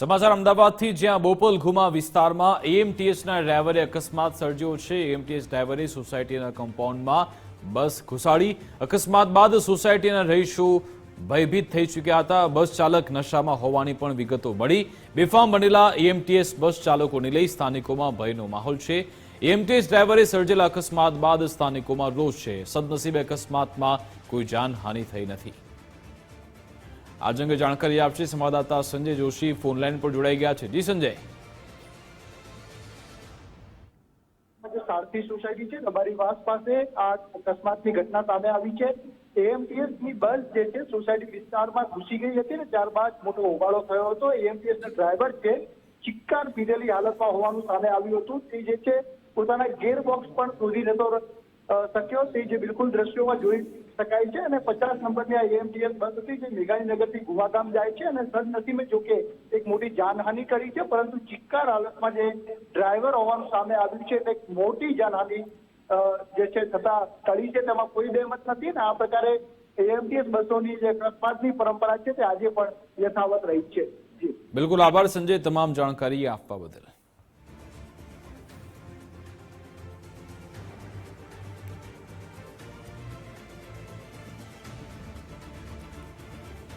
સમાચાર અમદાવાદથી જ્યાં બોપલ ઘુમા વિસ્તારમાં એએમટીએસના ડ્રાઈવરે અકસ્માત સર્જ્યો છે. એએમટીએસ ડ્રાઈવરે સોસાયટીના કમ્પાઉન્ડમાં બસ ઘુસાડી. અકસ્માત બાદ સોસાયટીના રહીશો ભયભીત થઈ ચૂક્યા હતા. બસ ચાલક નશામાં હોવાની પણ વિગતો મળી. બેફામ બનેલા એએમટીએસ બસ ચાલકોને લઈ સ્થાનિકોમાં ભયનો માહોલ છે. એએમટીએસ ડ્રાઈવરે સર્જેલા અકસ્માત બાદ સ્થાનિકોમાં રોષ છે. સદનસીબે અકસ્માતમાં કોઈ જાનહાનિ થઈ નથી. આ અંગે જાણકારી આપશે સંવાદદાતા સંજય જોશી. ફોનલાઈન પર જોડાઈ ગયા છે. જી સંજય. સારથી સોસાયટી છે. રબારી વાસ પાસે આ અકસ્માતની ઘટના સામે આવી છે. એએમટીએસની બસ જે છે, સોસાયટી વિસ્તારમાં ઘૂસી ગઈ હતી ને ત્યારબાદ મોટો હોબાળો થયો હતો. એએમટીએસ નો ડ્રાઈવર છે, ચિક્કાર પીધેલી હાલતમાં હોવાનું સામે આવ્યું હતું. તે જે છે, પોતાના ગેર બોક્સ પણ શોધી નતો શક્યો. તે જે બિલકુલ દ્રશ્યોમાં જોઈ શકાય છે અને પચાસ નંબરની આ એએમટીએસ બસ હતી જે મેઘાણીનગરથી ગુવાગામ જાય છે અને સદનસીબે જોકે એક મોટી જાનહાનિ કરી છે, પરંતુ ચિક્કાર હાલતમાં જે ડ્રાઈવર હોવાનું સામે આવ્યું છે એક મોટી જાનહાનિ જે છે થતા ટળી છે. તેમાં કોઈ બેમત નથી ને આ પ્રકારે એએમટીએસ બસોની જે અકસ્માતની પરંપરા છે તે આજે પણ યથાવત રહી છે. બિલકુલ આભાર સંજય તમામ જાણકારી આપવા બદલ.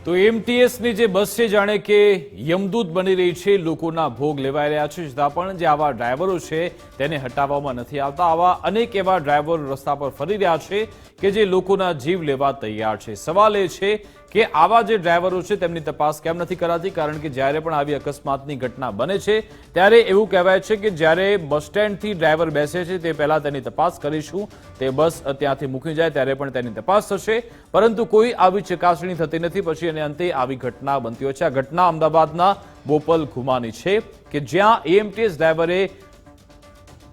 તો એમટીએસની જે બસ છે, જાણે કે યમદૂત બની રહી છે, લોકોના ભોગ લેવાઈ રહ્યા છે. છતાં પણ જે આવા ડ્રાઈવરો છે, તેને હટાવવામાં નથી આવતા. આવા અનેક એવા ડ્રાઈવરો રસ્તા પર ફરી રહ્યા છે કે જે લોકોના જીવ લેવા તૈયાર છે. સવાલ એ છે કે આવા જે ડ્રાઈવરો છે, તેમની તપાસ કેમ નથી કરાતી? કારણ કે જ્યારે પણ આવી અકસ્માતની ઘટના બને છે, ત્યારે એવું કહેવાય છે કે જ્યારે બસ સ્ટેન્ડથી ડ્રાઈવર બેસે છે, તે પહેલાં તેની તપાસ કરીશું. તે બસ ત્યાંથી મૂકી જાય, ત્યારે પણ તેની તપાસ થશે. પરંતુ કોઈ આવી ચકાસણી થતી નથી. પછી અને અંતે આવી ઘટના બનતી હોય છે. આ ઘટના અમદાવાદના બોપલ ઘુમાની છે કે જ્યાં એએમટીએસ ડ્રાઈવરે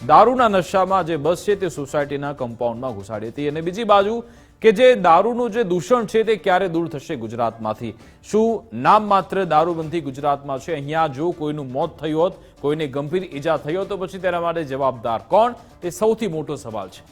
દારૂના નશામાં જે બસ છે તે સોસાયટીના કમ્પાઉન્ડમાં ઘુસાડી હતી. અને બીજી બાજુ કે જે દારૂનું જે દૂષણ છે તે ક્યારે દૂર થશે ગુજરાતમાંથી? શું નામ માત્ર દારૂબંધી ગુજરાતમાં છે? અહીંયા જો કોઈનું મોત થયું હોત, કોઈને ગંભીર ઈજા થઈ હોત, તો પછી તેના માટે જવાબદાર કોણ? તે સૌથી મોટો સવાલ છે.